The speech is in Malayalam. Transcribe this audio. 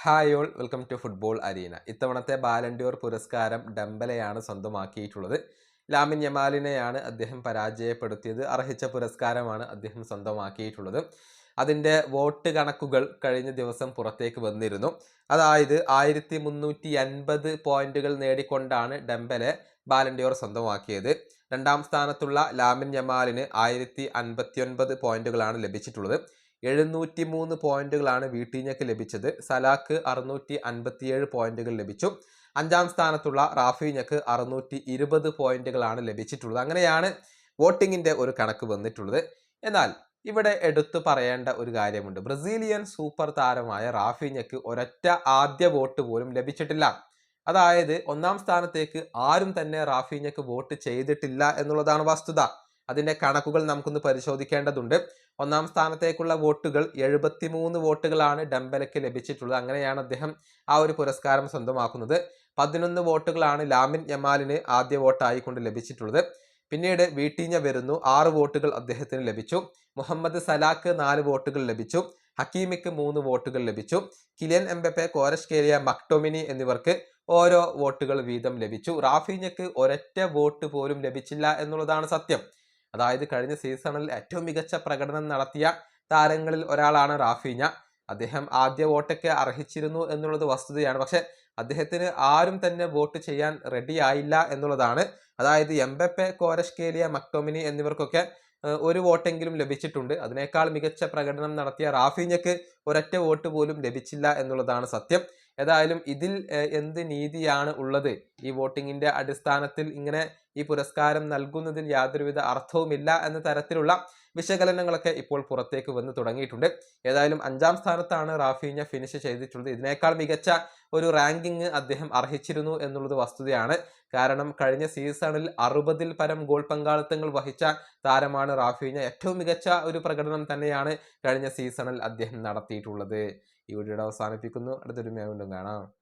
Hi all welcome to football arena. ഇത്തവണത്തെ ബാലൻഡിയോർ പുരസ്കാരം ഡംബലയാണ് സ്വന്തമാക്കിയിട്ടുള്ളത്. ലാമിൻ യമാലിനെയാണ് അദ്ദേഹം പരാജയപ്പെടുത്തിയത്. അർഹിച്ച പുരസ്കാരമാണ് അദ്ദേഹം സ്വന്തമാക്കിയിട്ടുള്ളത്. അതിന്റെ വോട്ട് കണക്കുകൾ കഴിഞ്ഞ ദിവസം പുറത്തേക്ക് വന്നിരുന്നു. അതായത് ആയിരത്തി മുന്നൂറ്റി അൻപത് പോയിന്റുകൾ നേടിക്കൊണ്ടാണ് ഡംബലെ ബാലൻഡിയോർ സ്വന്തമാക്കിയത്. രണ്ടാം സ്ഥാനത്തുള്ള ലാമിൻ യമാലിന് ആയിരത്തി അൻപത്തിയൊൻപത് പോയിന്റുകളാണ് ലഭിച്ചിട്ടുള്ളത്. എഴുന്നൂറ്റി മൂന്ന് പോയിന്റുകളാണ് വീട്ടീഞ്ഞക്ക് ലഭിച്ചത്. സലാക്ക് അറുന്നൂറ്റി അൻപത്തിയേഴ് പോയിന്റുകൾ ലഭിച്ചു. അഞ്ചാം സ്ഥാനത്തുള്ള റാഫീഞ്ഞക്ക് അറുന്നൂറ്റി ഇരുപത് പോയിന്റുകളാണ് ലഭിച്ചിട്ടുള്ളത്. അങ്ങനെയാണ് വോട്ടിങ്ങിന്റെ ഒരു കണക്ക് വന്നിട്ടുള്ളത്. എന്നാൽ ഇവിടെ എടുത്തു പറയേണ്ട ഒരു കാര്യമുണ്ട്. ബ്രസീലിയൻ സൂപ്പർ താരമായ റാഫീഞ്ഞക്ക് ഒരൊറ്റ ആദ്യ വോട്ട് പോലും ലഭിച്ചിട്ടില്ല. അതായത് ഒന്നാം സ്ഥാനത്തേക്ക് ആരും തന്നെ റാഫീഞ്ഞക്ക് വോട്ട് ചെയ്തിട്ടില്ല എന്നുള്ളതാണ് വസ്തുത. അതിന്റെ കണക്കുകൾ നമുക്കൊന്ന് പരിശോധിക്കേണ്ടതുണ്ട്. ഒന്നാം സ്ഥാനത്തേക്കുള്ള വോട്ടുകൾ എഴുപത്തിമൂന്ന് വോട്ടുകളാണ് ഡംബലയ്ക്ക് ലഭിച്ചിട്ടുള്ളത്. അങ്ങനെയാണ് അദ്ദേഹം ആ ഒരു പുരസ്കാരം സ്വന്തമാക്കുന്നത്. പതിനൊന്ന് വോട്ടുകളാണ് ലാമിൻ യമാലിന് ആദ്യ വോട്ടായിക്കൊണ്ട് ലഭിച്ചിട്ടുള്ളത്. പിന്നീട് വീട്ടീഞ്ഞ വരുന്നു. ആറ് വോട്ടുകൾ അദ്ദേഹത്തിന് ലഭിച്ചു. മുഹമ്മദ് സലാക്ക് നാല് വോട്ടുകൾ ലഭിച്ചു. ഹക്കീമിക്ക് മൂന്ന് വോട്ടുകൾ ലഭിച്ചു. കിലിയൻ എംബപ്പെ കോരഷ് കേരിയ മക്ടോമിനി എന്നിവർക്ക് ഓരോ വോട്ടുകൾ വീതം ലഭിച്ചു. റാഫീഞ്ഞക്ക് ഒരൊറ്റ വോട്ട് പോലും ലഭിച്ചില്ല എന്നുള്ളതാണ് സത്യം. അതായത് കഴിഞ്ഞ സീസണിൽ ഏറ്റവും മികച്ച പ്രകടനം നടത്തിയ താരങ്ങളിൽ ഒരാളാണ് റാഫീഞ്ഞ. അദ്ദേഹം ആദ്യ വോട്ടൊക്കെ അർഹിച്ചിരുന്നു എന്നുള്ളത് വസ്തുതയാണ്. പക്ഷെ അദ്ദേഹത്തിന് ആരും തന്നെ വോട്ട് ചെയ്യാൻ റെഡി ആയില്ല എന്നുള്ളതാണ്. അതായത് എംബെപ്പെ കോരഷ്കേലിയ മക്ടോമിനി എന്നിവർക്കൊക്കെ ഒരു വോട്ടെങ്കിലും ലഭിച്ചിട്ടുണ്ട്. അതിനേക്കാൾ മികച്ച പ്രകടനം നടത്തിയ റാഫീഞ്ഞക്ക് ഒരൊറ്റ വോട്ട് പോലും ലഭിച്ചില്ല എന്നുള്ളതാണ് സത്യം. ഏതായാലും ഇതിൽ എന്ത് നീതിയാണ് ഉള്ളത്? ഈ വോട്ടിങ്ങിന്റെ അടിസ്ഥാനത്തിൽ ഇങ്ങനെ ഈ പുരസ്കാരം നൽകുന്നതിൽ യാതൊരുവിധ അർത്ഥവുമില്ല എന്ന തരത്തിലുള്ള വിശകലനങ്ങളൊക്കെ ഇപ്പോൾ പുറത്തേക്ക് വന്ന് തുടങ്ങിയിട്ടുണ്ട്. ഏതായാലും അഞ്ചാം സ്ഥാനത്താണ് റാഫീഞ്ഞ ഫിനിഷ് ചെയ്തിട്ടുള്ളത്. ഇതിനേക്കാൾ മികച്ച ഒരു റാങ്കിങ് അദ്ദേഹം അർഹിച്ചിരുന്നു എന്നുള്ളത് വസ്തുതയാണ്. കാരണം കഴിഞ്ഞ സീസണിൽ അറുപതിൽ പരം ഗോൾ പങ്കാളിത്തങ്ങൾ വഹിച്ച താരമാണ് റാഫീഞ്ഞ. ഏറ്റവും മികച്ച ഒരു പ്രകടനം തന്നെയാണ് കഴിഞ്ഞ സീസണിൽ അദ്ദേഹം നടത്തിയിട്ടുള്ളത്. ഈ വീഡിയോയുടെ അവസാനിപ്പിക്കുന്നു. അടുത്തൊരു വീണ്ടും കാണാം.